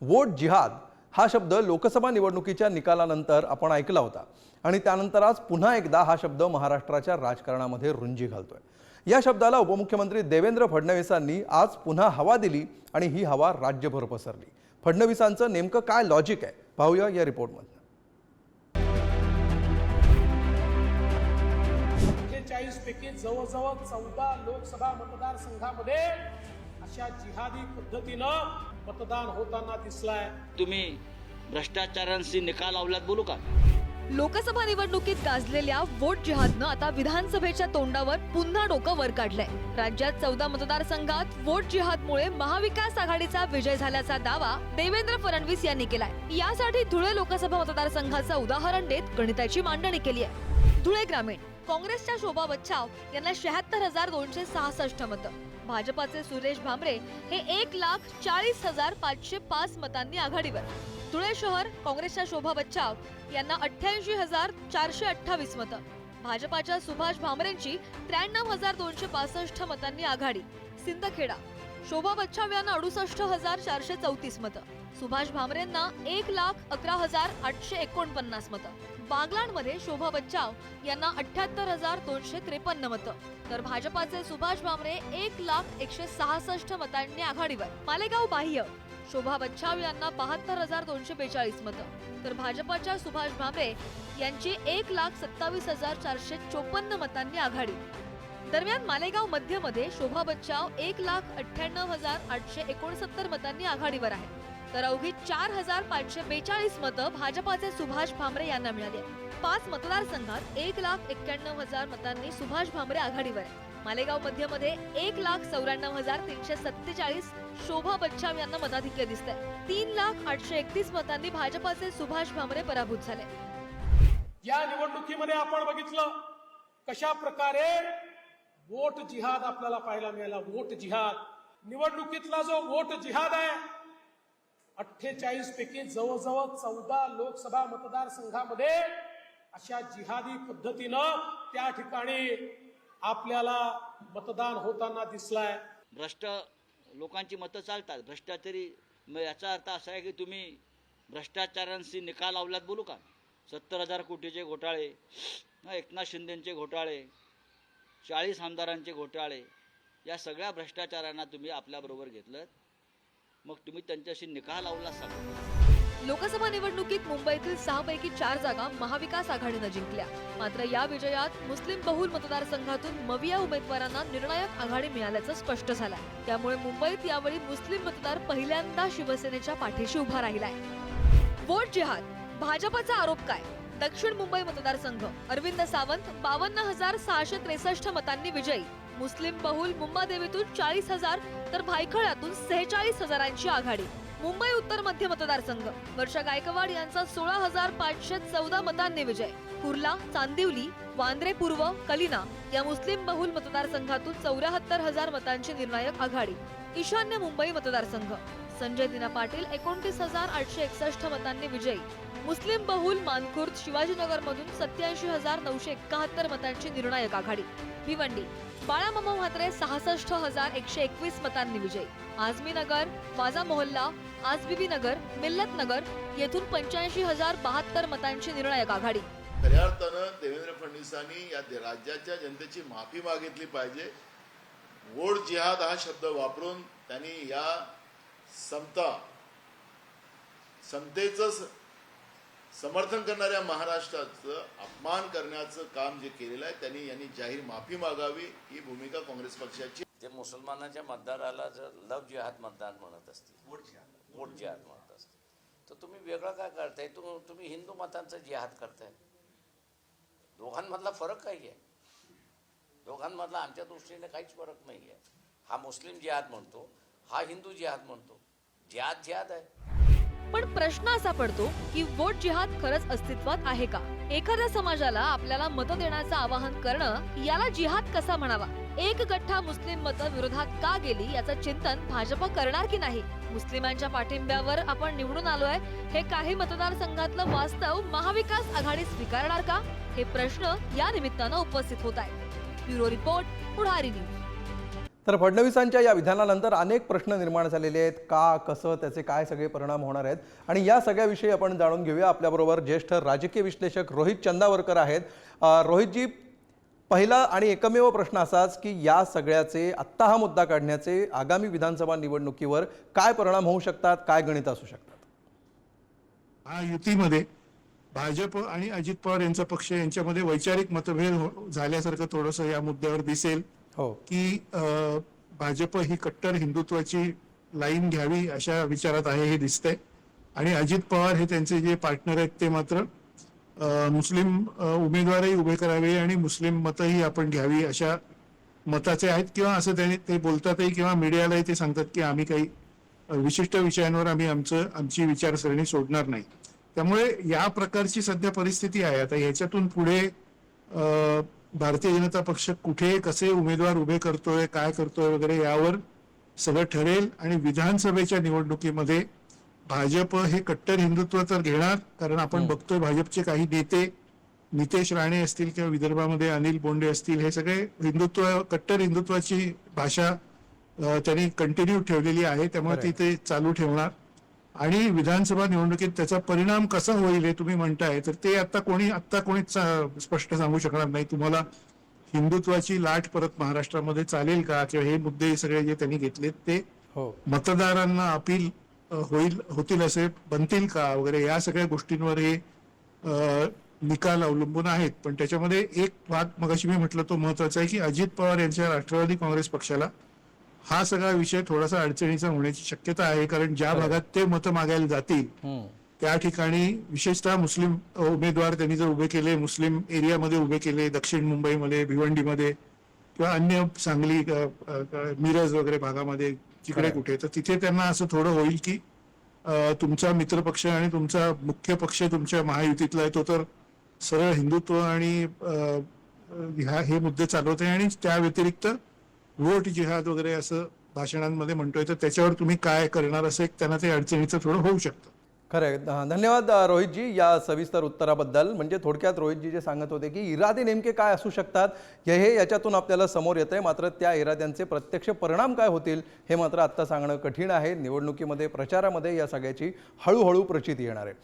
Vote जिहाद हा शब्द लोकसभा निवडणुकीच्या निकालानंतर आपण ऐकला होता. आणि त्यानंतर आज पुन्हा एकदा हा शब्द महाराष्ट्राच्या राजकारणामध्ये रुंजी घालतोय. या शब्दाला उपमुख्यमंत्री देवेंद्र फडणवीसांनी आज पुन्हा हवा दिली आणि ही हवा राज्यभर पसरली. फडणवीसांचं नेमकं काय लॉजिक आहे? पाहूया या रिपोर्टमध्ये पैकी जवळजवळ चौदा लोकसभा मतदारसंघामध्ये अशा जिहादी पद्धतीनं मतदान होताना दिसलाय. तुम्ही भ्रष्टाचारांशी निकाल लावल्यात बोलू का? लोकसभा निवडणुकीत गाजलेल्या वोट जिहादनं आता विधानसभेच्या तोंडावर पुन्हा डोकं वर काढलंय. राज्यात चौदा मतदारसंघात वोट जिहादमुळे महाविकास आघाडीचा विजय झाल्याचा दावा देवेंद्र फडणवीस यांनी केलाय. यासाठी धुळे लोकसभा मतदारसंघाचं उदाहरण देत गणिताची मांडणी केली आहे. धुळे ग्रामीण काँग्रेसच्या शोभा बच्छाव यांना शहात्तर हजार दोनशे सहासष्ट मतं. भाजपाचे सुरेश भांबरे हे एक लाख चाळीस हजार पाचशे पाच मतांनी आघाडीवर. धुळे शहर काँग्रेसच्या शोभा बच्चाव यांना अठ्ठ्याऐंशी हजार चारशे अठ्ठावीस मतं. भाजपाच्या सुभाष भामरेंची त्र्याण्णव हजार दोनशे पासष्ट मतांनी आघाडी. सिंदखेडा. शोभा बच्चाव यांना अडुसष्ट हजार चारशे चौतीस मतं. सुभाष भामरेंना एक लाख अकरा हजार आठशे एकोणपन्नास मतं. बागलाणमध्ये शोभा बच्चाव यांना अठ्याहत्तर हजार दोनशे त्रेपन्न मतं. तर भाजपाचे सुभाष भामरे एक लाख एकशे सहासष्ट मतांनी आघाडीवर. मालेगाव बाह्य शोभा बच्चाव यांना बहात्तर हजार दोनशे बेचाळीस मतं. तर भाजपाच्या सुभाष भामरे यांची एक लाख सत्तावीस हजार चारशे चोपन्न मतांनी आघाडी. दरम्यान मालेगाव मध्यमध्ये शोभा बच्चाव एक लाख अठ्ठ्याण्णव हजार आठशे एकोणसत्तर मतांनी आघाडीवर आहे तर अवघी चार हजार पाचशे बेचाळीस मतं भाजपाचे सुभाष भामरे यांना मिळाली पाच मतदारसंघात एक लाख एक्क्याण्णव हजार मतांनी सुभाष भामरे आघाडीवर आहे मालेगाव मध्यमध्ये एक लाख चौऱ्याण्णव हजार तीनशे सत्तेचाळीस शोभा बच्चाव यांना मताधिक्य दिसत आहे तीन लाख आठशे एकतीस मतांनी भाजपाचे सुभाष भामरे पराभूत झाले. या निवडणुकीमध्ये आपण बघितलं कशा प्रकारे वोट जिहाद आपल्याला पाहायला मिळाला. वोट जिहाद. निवडणुकीतला जो वोट जिहाद आहे अठ्ठेचाळीस पैकी जवळजवळ चौदा लोकसभा मतदारसंघामध्ये अशा जिहादी पद्धतीनं त्या ठिकाणी आपल्याला मतदान होताना दिसलाय. भ्रष्ट लोकांची मतं चालतात. भ्रष्टाचारी मग याचा अर्थ असा आहे की तुम्ही भ्रष्टाचारांशी निकाल लावल्यात बोलू का? सत्तर हजार कोटीचे घोटाळे एकनाथ शिंदेचे घोटाळे चाळीस आमदारांचे घोटाळे या सगळ्या भ्रष्टाचारांना तुम्ही आपल्याबरोबर घेतलं मग तुम्ही त्यांच्याशी निकाल लावला सांगा लोकसभा निवडणुकीत मुंबईतील सहा पैकी चार जागा महाविकास आघाडीनं जिंकल्या. मात्र या विजयात मुस्लिम बहुल मतदारसंघातून मविया उमेदवारांना निर्णायक आघाडी मिळाल्याचं स्पष्ट झालंय. त्यामुळे मुंबईत यावेळी मुस्लिम मतदार पहिल्यांदा शिवसेनेच्या पाठीशी उभा राहिलाय. वोट जिहाद भाजपचा आरोप काय? दक्षिण मुंबई मतदारसंघ अरविंद सावंत बावन्न हजार सहाशे त्रेसष्ट मतांनी विजयी. मुस्लिम बहुल मुंबादेवीतून चाळीस हजार तर भायखळ्यातून सेहेचाळीस हजारांची आघाडी. मुंबई उत्तर मध्य मतदारसंघ. वर्षा गायकवाड यांचा सोळा हजार पाचशे चौदा मतांनी विजय. कुर्ला चांदिवली वांद्रे पूर्व कलिना या मुस्लिम बहुल मतदारसंघातून चौऱ्याहत्तर हजार मतांची निर्णायक आघाडी. ईशान्य मुंबई मतदारसंघ. संजय दिना पाटील एकोणतीस हजार आठशे एकसष्ट मतांनी विजयी. मुस्लिम बहुल मानखुर्द शिवाजीनगर मधून सत्याऐंशी हजार नऊशे एकाहत्तर मतांची निर्णायक आघाडी. भिवंडी. बाळामामा म्हात्रे सहासष्ट हजार एकशे एकवीस मतांनी विजयी. आझमी नगर माझा मोहल्ला आजबीबी नगर मिल्लत नगर येथून पंच्याऐंशी हजार बहात्तर मतांची निर्णायक आघाडी. खऱ्या अर्थानं देवेंद्र फडणवीसांनी या दे- राज्याच्या जनतेची माफी मागितली पाहिजे. वोट जिहाद हा शब्द वापरून त्यांनी या समता. समतेचं समर्थन करणाऱ्या महाराष्ट्राचं अपमान करण्याचं काम जे केलेलं आहे त्यांनी यांनी जाहीर माफी मागावी ही भूमिका काँग्रेस पक्षाची. ते मुसलमानाच्या मतदाराला जर लव जिहाद मतदान म्हणत असतील. वोट जिहाद. म्हणत असतील. तर तुम्ही वेगळं काय करताय? तुम तुम्ही हिंदू मतांचा जिहाद करताय. दोघांमधला फरक काय आहे? दोघांमधला आमच्या दृष्टीने काहीच फरक नाही आहे हा मुस्लिम जिहाद म्हणतो हा हिंदू जिहाद म्हणतो. जिहाद जिहाद आहे. पण प्रश्न असा पडतो की वोट जिहाद खरंच अस्तित्वात आहे का? एखाद्या समाजाला आपल्याला मतं देण्याचं आवाहन करणं याला जिहाद कसा म्हणावा? एक गठ्ठा मुस्लिम मत विरोधात का गेली याचं चिंतन भाजप करणार की नाही? मुस्लिमांच्या पाठिंब्यावर आपण निवडून आलोय. हे काही मतदारसंघातलं वास्तव महाविकास आघाडी स्वीकारणार का? हे प्रश्न या निमित्तानं उपस्थित होत आहे ब्युरो रिपोर्ट पुढारी न्यूज. तर फडणवीसांच्या या विधानानंतर अनेक प्रश्न निर्माण झालेले आहेत. का कसं त्याचे काय सगळे परिणाम होणार आहेत? आणि या सगळ्याविषयी आपण जाणून घेऊया. आपल्याबरोबर ज्येष्ठ राजकीय विश्लेषक रोहित चंदावरकर आहेत. रोहितजी पहिला आणि एकमेव प्रश्न असाच की या सगळ्याचे आत्ता हा मुद्दा काढण्याचे आगामी विधानसभा निवडणुकीवर काय परिणाम होऊ शकतात काय गणित असू शकतात? हा युतीमध्ये भाजप आणि अजित पवार यांचा पक्ष यांच्यामध्ये वैचारिक मतभेद हो- झाल्यासारखं थोडंसं या मुद्द्यावर दिसेल. हो. की भाजप ही कट्टर हिंदुत्वाची लाईन घ्यावी अशा विचारात आहे हे दिसतंय. आणि अजित पवार हे त्यांचे जे पार्टनर आहेत ते मात्र मुस्लिम उमेदवारही उभे करावे आणि मुस्लिम मतही आपण घ्यावी अशा मताचे आहेत किंवा असं त्यांनी ते बोलतातही किंवा मीडियालाही ते सांगतात की आम्ही काही विशिष्ट विषयांवर आम्ही आमचं आमची विचारसरणी सोडणार नाही. त्यामुळे या प्रकारची सध्या परिस्थिती आहे. आता ह्याच्यातून पुढे भारतीय जनता पक्ष कुठे कसे उमेदवार उभे करतोय काय करतोय वगैरे यावर सगळं ठरेल आणि विधानसभेच्या निवडणुकीमध्ये भाजप हे कट्टर हिंदुत्व तर घेणार कारण आपण बघतोय भाजपचे काही नेते नितेश राणे असतील किंवा विदर्भामध्ये अनिल बोंडे असतील हे सगळे हिंदुत्व कट्टर हिंदुत्वाची भाषा त्यांनी कंटिन्यू ठेवलेली आहे त्यामुळे ती ते चालू ठेवणार. आणि विधानसभा निवडणुकीत त्याचा परिणाम कसा होईल हे तुम्ही म्हणताय तर ते आता कोणी आता कोणीच स्पष्ट सांगू शकणार नाही. तुम्हाला हिंदुत्वाची लाट परत महाराष्ट्रामध्ये चालेल का? किंवा हे मुद्दे सगळे जे त्यांनी घेतलेत ते हो. मतदारांना अपील होईल होतील असे बनतील का वगैरे? या सगळ्या गोष्टींवर हे निकाल अवलंबून आहेत. पण त्याच्यामध्ये एक भाग मगाशी मी म्हटलं तो महत्त्वाचा आहे की अजित पवार यांच्या राष्ट्रवादी काँग्रेस पक्षाला हा सगळा विषय थोडासा अडचणीचा होण्याची शक्यता आहे कारण ज्या भागात ते मतं मागायला जातील. त्या ठिकाणी विशेषतः मुस्लिम उमेदवार त्यांनी जर उभे केले मुस्लिम एरियामध्ये उभे केले दक्षिण मुंबईमध्ये भिवंडीमध्ये किंवा अन्य सांगली मिरज वगैरे भागामध्ये जिकडे कुठे तर तिथे त्यांना असं थोडं होईल की तुमचा मित्रपक्ष आणि तुमचा मुख्य पक्ष तुमच्या महायुतीतला आहे तो तर सरळ हिंदुत्व आणि ह्या हे मुद्दे चालवत आहे आणि त्या व्यतिरिक्त वोट जिहाद वगैरे असं भाषणांमध्ये म्हणतोय तर त्याच्यावर तुम्ही काय करणार असं एक त्यांना ते अडचणीचं थोडं होऊ शकतं. खरं आहे. धन्यवाद रोहितजी या सविस्तर उत्तराबद्दल. म्हणजे थोडक्यात रोहितजी जे सांगत होते की इरादे नेमके काय असू शकतात हे हे याच्यातून आपल्याला समोर येतं आहे मात्र त्या इराद्यांचे प्रत्यक्ष परिणाम काय होतील हे मात्र आत्ता सांगणं कठीण आहे. निवडणुकीमध्ये प्रचारामध्ये या सगळ्याची हळूहळू प्रचिती येणार आहे.